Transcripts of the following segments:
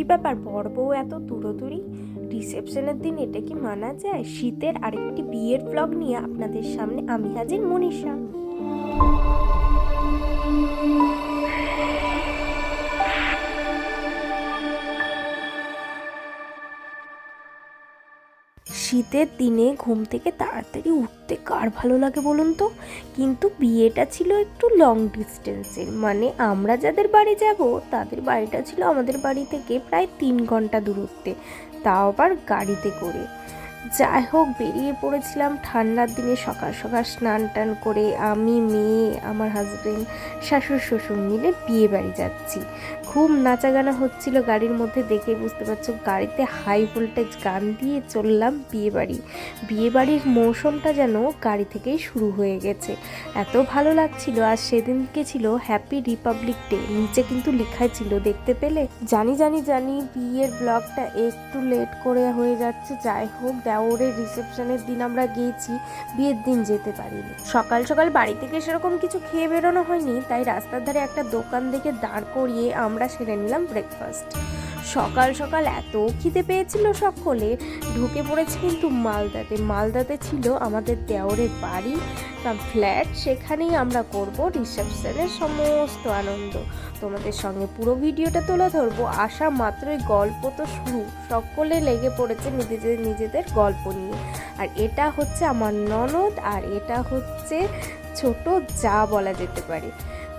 কি ব্যাপার বর এত দূরদূরি? রিসেপশনের দিন এটা কি মানা যায়? শীতের আরেকটি বিয়ের ব্লগ নিয়ে আপনাদের সামনে আমি হাজির মনীষা। শীতের দিনে ঘুম থেকে তাড়াতাড়ি উঠতে কার ভালো লাগে বলুন তো? কিন্তু বিয়েটা ছিল একটু লং ডিস্টেন্সের মানে আমরা যাদের বাড়ি যাব, তাদের বাড়িটা ছিল আমাদের বাড়ি থেকে প্রায় তিন ঘণ্টা দূরত্বে। তাও আবার গাড়িতে করে। যাই হোক, বেরিয়ে পড়েছিলাম ঠান্ডার দিনে সকাল সকাল স্নান টান করে। আমি, মেয়ে, আমার হাজব্যান্ড শাশুড়, শ্বশুর মিলে বিয়ে বাড়ি যাচ্ছি। খুব নাচা গানা হচ্ছিল গাড়ির মধ্যে দেখে বুঝতে পারছ, গাড়িতে হাই ভোল্টেজ গান দিয়ে চললাম বিয়ে বাড়ি। বিয়ে বাড়ির মৌসুমটা যেন গাড়ি থেকেই শুরু হয়ে গেছে। এত ভালো লাগছিল, আর সেদিনকে ছিল হ্যাপি রিপাবলিক ডে নিচে কিন্তু লেখাই ছিল, দেখতে পেলে? জানি জানি জানি, বিয়ের ব্লগটা একটু লেট করে হয়ে যাচ্ছে। যাই হোক দেওরের রিসেপশনের দিন আমরা গিয়েছি, বিয়ের দিন যেতে পারিনি। সকাল সকাল বাড়ি থেকে সেরকম কিছু খেয়ে বেরোনো হয়নি, তাই রাস্তার ধারে একটা দোকান দেখে দাঁড় করিয়ে আমরা সেরে নিলাম ব্রেকফাস্ট সকাল সকাল এত খিদে পেয়েছিল সকলে। ঢুকে পড়েছে কিন্তু মালদাতে। মালদাতে ছিল আমাদের দেওরের বাড়ি ফ্ল্যাট সেখানেই আমরা করব রিসেপশনের সমস্ত আনন্দ। তোমাদের সঙ্গে পুরো ভিডিওটা তুলে ধরবো। আসা মাত্রই গল্প তো শুরু। সকলে লেগে পড়েছে নিজেদের নিজেদের গল্প নিয়ে। আর এটা হচ্ছে আমার ননদ আর এটা হচ্ছে ছোট যা বলা যেতে পারে।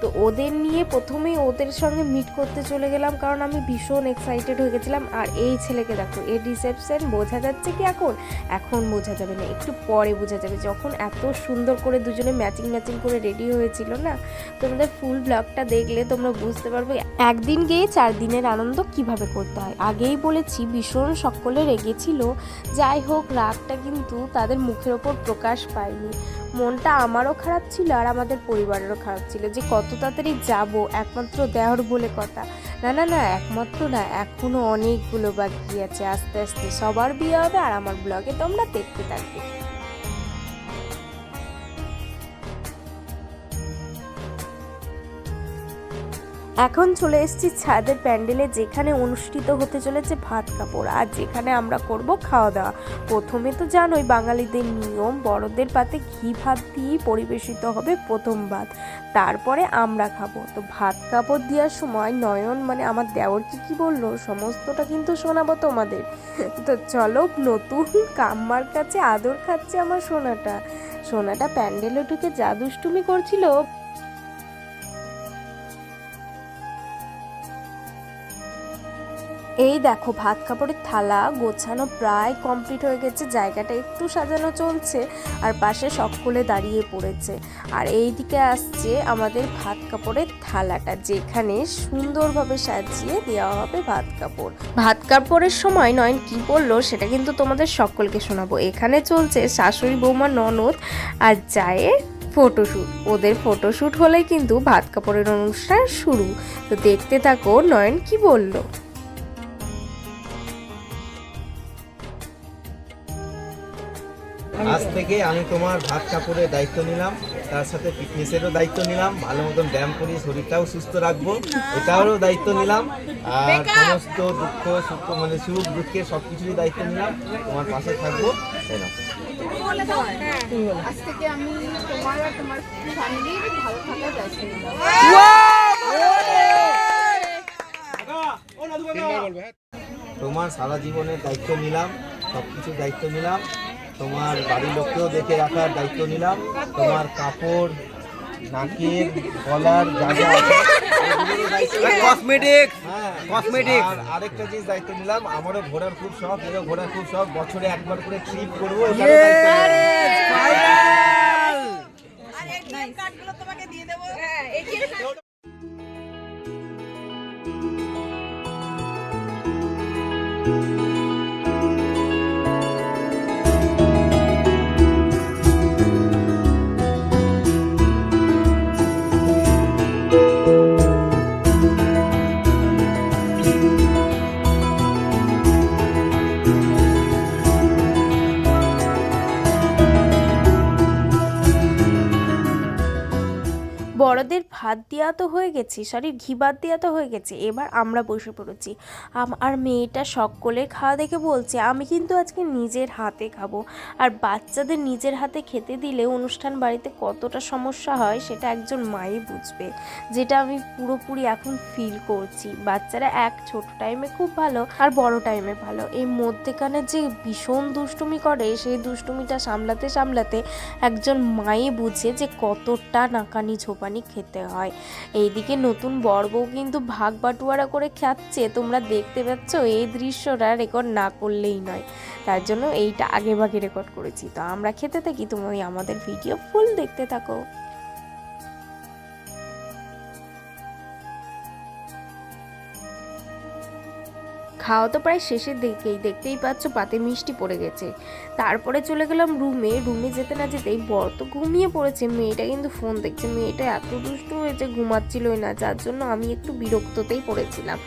তো ওদের নিয়ে প্রথমেই ওদের সঙ্গে মিট করতে চলে গেলাম, কারণ আমি ভীষণ এক্সাইটেড হয়ে গেছিলাম। আর এই ছেলেকে দেখো এর রিসেপশন বোঝা যাচ্ছে কি এখন? এখন বোঝা যাবে না, একটু পরে বোঝা যাবে। যখন এত সুন্দর করে দুজনে ম্যাচিং ম্যাচিং করে রেডি হয়েছিল না, তোমাদের ফুল ব্লগটা দেখলে তোমরা বুঝতে পারবে একদিন গিয়ে চার দিনের আনন্দ কীভাবে করতে হয়। আগেই বলেছি, ভীষণ সকলে রেগেছিল। যাই হোক, রাগটা কিন্তু তাদের মুখের ওপর প্রকাশ পায়নি। মনটা আমারও খারাপ ছিল আর আমাদের পরিবারেরও খারাপ ছিল যে কত তাড়াতাড়ি যাব, একমাত্র দেহর বলে কথা। না না না, একমাত্র না এখনও অনেকগুলো বাকি আছে, আস্তে আস্তে সবার বিয়ে হবে আর আমার ব্লগে তোমরা দেখতে থাকবে। এখন চলে এসেছি ছাদের প্যান্ডেলে যেখানে অনুষ্ঠিত হতে চলেছে ভাত কাপড়। আর যেখানে আমরা করব খাওয়া দাওয়া প্রথমে তো জানোই বাঙালিদের নিয়ম, বড়দের পাতে ঘি ভাত দিয়েই পরিবেশিত হবে প্রথম ভাত। তারপরে আমরা খাব। তো ভাত কাপড় দেওয়ার সময় নয়ন মানে আমার দেওর কি কি বলল? সমস্তটা কিন্তু শোনাবো তোমাদের। তো চলো নতুন কাম্মার কাছে আদর খাচ্ছে আমার সোনাটা। সোনাটা প্যান্ডেলে ঢুকে যা দুষ্টুমি করছিল। এই দেখো, ভাত কাপড়ের থালা গোছানো প্রায় কমপ্লিট হয়ে গেছে, জায়গাটা একটু সাজানো চলছে আর পাশে সকলে দাঁড়িয়ে পড়েছে। আর এই দিকে আসছে আমাদের ভাত কাপড়ের থালাটা, যেখানে সুন্দরভাবে সাজিয়ে দেওয়া হবে ভাত কাপড়। ভাত কাপড়ের সময় নয়ন কি বলল সেটা কিন্তু তোমাদের সকলকে শোনাবো। এখানে চলছে শাশুড়ি বৌমা ননদ আর জায়ের ফটোশ্যুট ওদের ফটোশ্যুট হলে কিন্তু ভাত কাপড়ের অনুষ্ঠান শুরু। তো দেখতে থাকো নয়ন কি বলল। আজ থেকে আমি তোমার ভাত কাপড়ের দায়িত্ব নিলাম তার সাথে ফিটনেসেরও দায়িত্ব নিলাম ভালো মতন ব্যায়াম করি শরীরটাও সুস্থ রাখব এটারও দায়িত্ব নিলাম আর সমস্ত দুঃখ সুখ মানে সুখ দুঃখের সব কিছুরই দায়িত্ব নিলাম তোমার পাশে থাকব তাই না আজ থেকে আমি তোমার আর তোমার ফ্যামিলির ভালো থাকার দায়িত্ব নিলাম তোমার সারা জীবনের দায়িত্ব নিলাম সব কিছুর দায়িত্ব নিলাম তোমার বাড়ির লোককেও দেখে রাখার দায়িত্ব নিলাম। তোমার কাপড় নাকের গলার যা যা। কসমেটিক্স হ্যাঁ। আর আরেকটা জিনিস দায়িত্ব নিলাম আমারও ঘোরার খুব শখ এরও ঘোরার খুব শখ বছরে একবার করে ট্রিপ করব বড়দের ভাত দেওয়া তো হয়ে গেছে সরি ঘি ভাত দেওয়া তো হয়ে গেছে, এবার আমরা বসে পড়েছি। আর মেয়েটা সকলের খাওয়া দেখে বলছে, আমি কিন্তু আজকে নিজের হাতে খাব। আর বাচ্চাদের নিজের হাতে খেতে দিলে অনুষ্ঠান বাড়িতে কতটা সমস্যা হয় সেটা একজন মাই বুঝবে, যেটা আমি পুরোপুরি এখন ফিল করছি। বাচ্চারা এক, ছোট টাইমে খুব ভালো, আর বড় টাইমে ভালো। এই মধ্যেখানে যে ভীষণ দুষ্টুমি করে, সেই দুষ্টুমিটা সামলাতে সামলাতে একজন মায়ে বুঝে যে কতটা নাকানি ঝোপানি খেতে হয়। এইদিকে নতুন বর্গ কিন্তু ভাগ বাটুয়ারা করে খাচ্ছে। তোমরা দেখতে পাচ্ছ এই দৃশ্যটা রেকর্ড না করলেই নয়। তার জন্য এইটা আগে ভাগে রেকর্ড করেছি। তো আমরা খেতে থাকি, তুমি আমাদের ভিডিও ফুল দেখতে থাকো। খাওয়া তো প্রায় শেষের দিকেই, দেখতেই পাচ্ছ পাতে মিষ্টি পড়ে গেছে। তারপরে চলে গেলাম রুমে রুমে যেতে না যেতেই বড় তো ঘুমিয়ে পড়েছে, মেয়েটা কিন্তু ফোন দেখছে, মেয়েটা এত দুষ্ট হয়েছে, ঘুমাচ্ছিলই না, যার জন্য আমি একটু বিরক্ততেই পড়েছিলাম।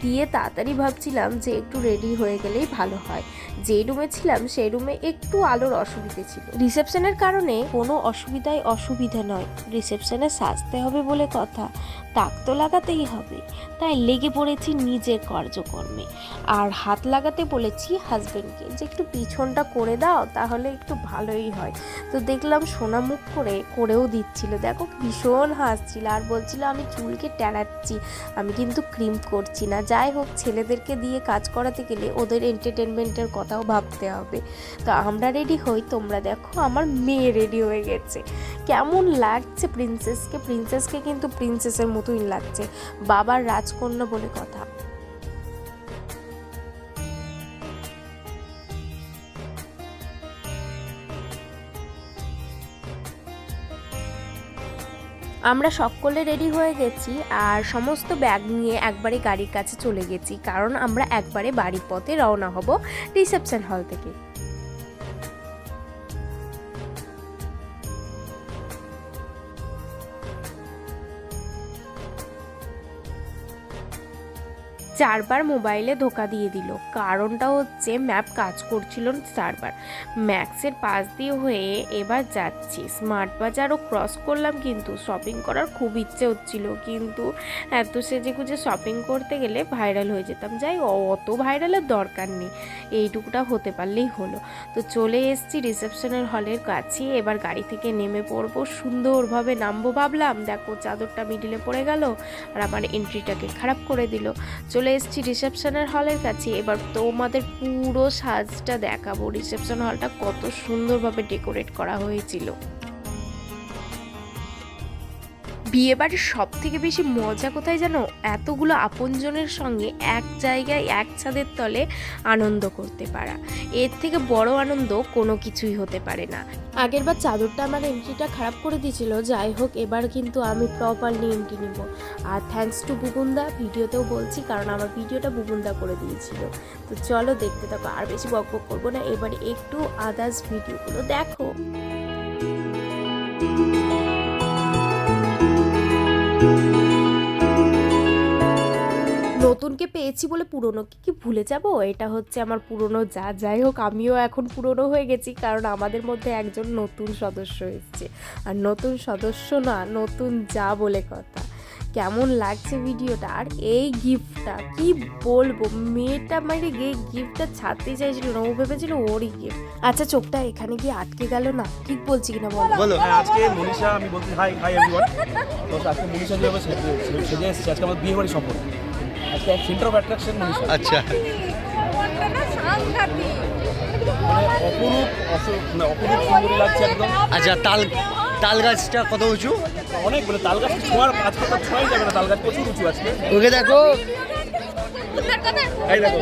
দিয়ে তাড়াতাড়ি ভাবছিলাম যে একটু রেডি হয়ে গেলেই ভালো হয়। যে রুমে ছিলাম, সেই রুমে একটু আলোর অসুবিধে ছিল। রিসেপশনের কারণে কোনো অসুবিধায় অসুবিধা নয়। রিসেপশনে সাজতে হবে বলে কথা, তাক তো লাগাতেই হবে। তাই লেগে পড়েছি নিজের কার্যকর্মে। আর হাত লাগাতে বলেছি হাজবেন্ডকে যে একটু পিছনটা করে দাও, তাহলে একটু ভালোই হয়। তো দেখলাম সোনা মুখ করে, করেও দিচ্ছিল। দেখো ভীষণ হাসছিল। আর বলছিল, আমি চুলকে টেরাচ্ছি। আমি কিন্তু ক্রিম করছি না। যাই হোক, ছেলেদেরকে দিয়ে কাজ করাতে গেলে ওদের এন্টারটেনমেন্টের কথাও ভাবতে হবে। তো আমরা রেডি হই, তোমরা দেখো, আমার মেয়ে রেডি হয়ে গেছে। কেমন লাগছে প্রিন্সেসকে প্রিন্সেসকে কিন্তু প্রিন্সেসের মতোই লাগছে। বাবার রাজকন্যা বলে কথা। আমরা সকলে রেডি হয়ে গেছি আর সমস্ত ব্যাগ নিয়ে একবারে গাড়ির কাছে চলে গেছি, কারণ আমরা একবারে বাড়ির পথে রওনা হব রিসেপশন হল থেকে। চারবার মোবাইলে ধোকা দিয়ে দিল। কারণটা হচ্ছে, ম্যাপ কাজ করছিল চারবার। ম্যাক্সের পাশ দিয়ে হয়ে এবার যাচ্ছি। স্মার্ট বাজারও ক্রস করলাম কিন্তু শপিং করার খুব ইচ্ছে হচ্ছিল। কিন্তু এত সেজে গুজে শপিং করতে গেলে ভাইরাল হয়ে যেতাম। যাই অত ভাইরালের দরকার নেই। এইটুকুটা হতে পারলেই হলো। তো চলে এসেছি রিসেপশনের হলের কাছে। এবার গাড়ি থেকে নেমে পড়ব। সুন্দরভাবে নামবো ভাবলাম। দেখো, চাদরটা মিডিলে পড়ে গেল আর আমার এন্ট্রিটাকে খারাপ করে দিল। চলে এসেছি রিসেপশনের হলের কাছে। এবার তোমাদের পুরো সাজটা দেখাবো। রিসেপশন হলটা কত সুন্দরভাবে ডেকোরেট করা হয়েছিল। বিয়ে বাড়ির সব থেকে বেশি মজা কোথায় জানো? এতগুলো আপনজনের সঙ্গে এক জায়গায়, এক ছাদের তলে আনন্দ করতে পারা। এর থেকে বড় আনন্দ কোনো কিছুই হতে পারে না। আগের বার চাদরটা আমার এন্ট্রিটা খারাপ করে দিয়েছিল, যাই হোক, এবার কিন্তু আমি প্রপারলি এন্ট্রি নিব। আর থ্যাঙ্কস টু বুবুন্দা ভিডিওতেও বলছি, কারণ আমার ভিডিওটা বুবুন্দা করে দিয়েছিল। তো চলো দেখতে থাকো, আর বেশি বক বক করব না, এবার একটু আদার্স ভিডিওগুলো দেখো। নতুনকে পেয়েছি বলে পুরনোকে কি কি ভুলে যাব? এটা হচ্ছে আমার পুরনো যা, যাই হোক, আমিও এখন পুরনো হয়ে গেছি, কারণ আমাদের মধ্যে একজন নতুন সদস্য এসেছে। আর নতুন সদস্য না, নতুন যা বলে কথা। কেমন লাগছে ভিডিওটা আর এই গিফটটা কি বলব? মেয়েটা মানে এই গিফটটা ছাড়তেই চাইছিল না ও ভেবেছিল ওরই গিফট আচ্ছা চোখটা এখানে গিয়ে আটকে গেল না? ঠিক বলছি কিনা বলো? বলো হ্যাঁ আজকে মনীষা আমি বলছি হাই হাই এভরিওয়ান তো আজকে মনীষা যেভাবে সেজে এসেছে আজকে আমার বিয়ে বাড়ি সফর আজকে সেন্টার অফ অ্যাট্রাকশন মনীষা। আচ্ছা। মানে অপরূপ অস- মানে অপরূপ সুন্দর লাগছে একদম। আচ্ছা তাল তাল গাছটা কত উঁচু? অনেক মানে তাল গাছ ছোঁয়ার আজকে তো ছোঁয়াই যাবে না তাল গাছ প্রচুর উঁচু আজকে ওকে দেখো। এই দেখো।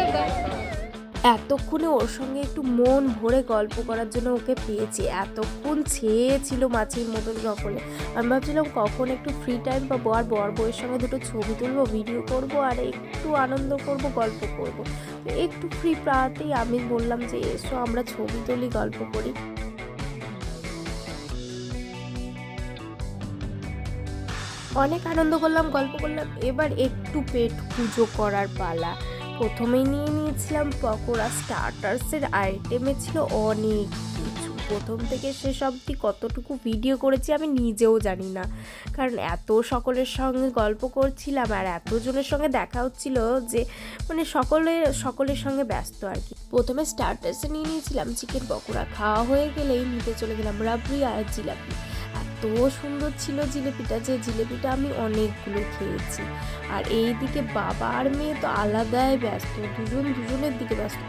এতক্ষণে ওর সঙ্গে একটু মন ভরে গল্প করার জন্য ওকে পেয়েছি। এতক্ষণ ছেয়ে ছিল মাছের মতন সকলে আমি ভাবছিলাম কখন একটু ফ্রি টাইম পাবো আর বর বউয়ের সঙ্গে দুটো ছবি তুলবো ভিডিও করব আর একটু আনন্দ করব গল্প করব। একটু ফ্রি পাওয়াতেই আমি বললাম যে এসো আমরা ছবি তুলি গল্প করি। অনেক আনন্দ করলাম, গল্প করলাম। এবার একটু পেট পুজো করার পালা। প্রথমেই নিয়ে নিয়েছিলাম পকোড়া, স্টার্টার্সের আইটেমে ছিল অনেক কিছু। প্রথম থেকে শেষ অবধি কতটুকু ভিডিও করেছি আমি নিজেও জানি না। কারণ এত সকলের সঙ্গে গল্প করছিলাম আর এতজনের সঙ্গে দেখা হচ্ছিল যে মানে সকলে, সকলের সঙ্গে ব্যস্ত আর কি। প্রথমে স্টার্টার্সে নিয়ে নিয়েছিলাম চিকেন পকোড়া। খাওয়া হয়ে গেলেই নিতে চলে গেলাম রাবড়ি আর জিলাপি। এত সুন্দর ছিল জিলেপিটা যে জিলেপিটা আমি অনেকগুলো খেয়েছি। আর এই দিকে বাবা আর মেয়ে তো আলাদাই ব্যস্ত, দুজন দুজনের দিকে ব্যস্ত।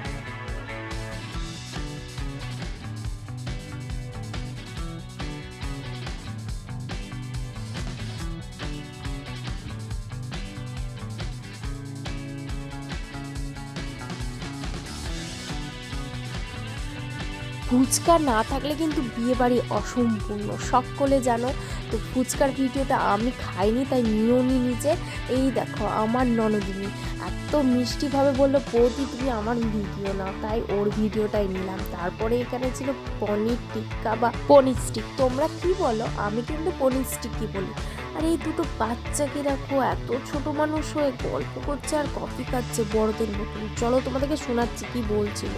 ফুচকা না থাকলে কিন্তু বিয়ে বাড়ি অসম্পূর্ণ। সকলে জানো, তো ফুচকার ভিডিওটা আমি খাইনি, তাই নিয়েও নি নিচে এই দেখো, আমার ননদিনী এত মিষ্টিভাবে বলল, বৌদি, তুমি আমার ভিডিও নাও। তাই ওর ভিডিওটাই নিলাম। তারপরে এখানে ছিল পনির টিক্কা বা পনির স্টিক। তোমরা কি বলো? আমি কিন্তু পনির স্টিকই বলি। আর, এই দুটো বাচ্চাকে দেখো, এত ছোট মানুষ হয়ে গল্প করছে আর কফি খাচ্ছে বড়দের মতন। চলো তোমাদেরকে শোনাচ্ছি কি বলছিল।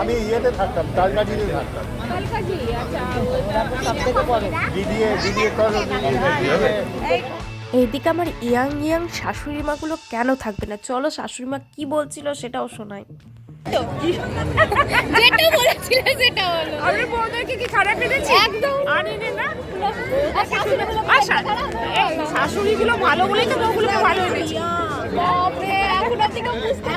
আমি ইয়েতে থাকতাম তালগাছিতে থাকতাম। কালকাজি? আচ্ছা দিদিয়ে দিদিয়ে করো এইদিকে আমার ইয়াং ইয়াং শাশুড়ি মাগুলো কেন থাকবে না? চলো শাশুড়ি মা কি বলছিল সেটাও শোনাই। যেটা বলেছিলে সেটা হলো। আমি বউদেরকে কি খারাপ এনেছি? একদম। আনিনি না শাশুড়ি গুলো ভালো। বলেই তো বউগুলোকে ভালো বাপরে এখন বুঝতে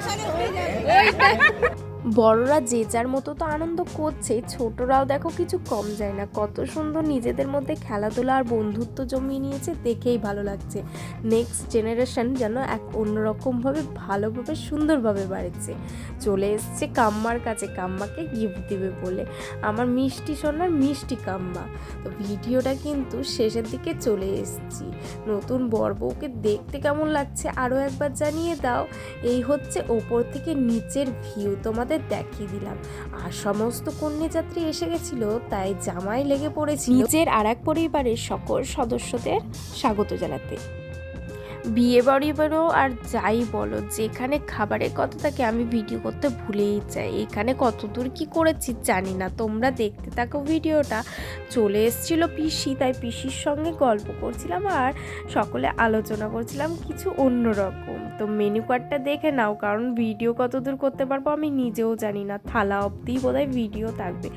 পারবে না বড়রা যে যার মতো তো আনন্দ করছে, ছোটরাও দেখো কিছু কম যায় না। কত সুন্দর নিজেদের মধ্যে খেলাধুলা আর বন্ধুত্ব জমিয়ে নিয়েছে, দেখেই ভালো লাগছে। নেক্সট জেনারেশন যেন এক অন্যরকমভাবে, ভালোভাবে, সুন্দরভাবে বাড়ছে চলে এসছে কাম্মার কাছে, কাম্মাকে গিফট দিবে বলে। আমার মিষ্টি সোনার মিষ্টি কাম্মা। তো ভিডিওটা কিন্তু শেষের দিকে চলে এসেছি। নতুন বউকে দেখতে কেমন লাগছে আরও একবার জানিয়ে দাও। এই হচ্ছে ওপর থেকে নিচের ভিউ তোমাদের দেখিয়ে দিলাম। আর সমস্ত কন্যাযাত্রী এসে গেছিল, তাই জামাই লেগে পড়েছিল। নিজের আর এক পরিবারের সকল সদস্যদের স্বাগত জানাতে। বিয়ে বাড়ি বলো আর যাই বলো, যেখানে খাবারের কথা থাকে আমি ভিডিও করতে ভুলেই যাই। এখানে কত দূর কি করেছি জানি না। তোমরা দেখতে থাকো ভিডিওটা চলে এসেছিল পিসি, তাই পিসির সঙ্গে গল্প করছিলাম আর সকলে আলোচনা করছিলাম কিছু অন্যরকম তো মেনু কার্ডটা দেখে নাও, কারণ ভিডিও কত দূর করতে পারব আমি নিজেও জানি না। থালা অবধি বোধহয় ভিডিও থাকবে।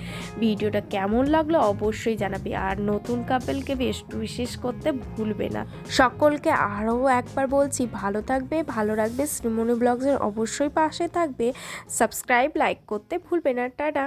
ভিডিওটা কেমন লাগল অবশ্যই জানাবে। আর নতুন কাপেলকে বেশ বিশেষ করতে ভুলবে না। সকলকে আরও একবার বলছি, ভালো থাকবে, ভালো রাখবে, শ্রীমণি ব্লগসের অবশ্যই পাশে থাকবে। সাবস্ক্রাইব, লাইক করতে ভুলবে না। টাটা।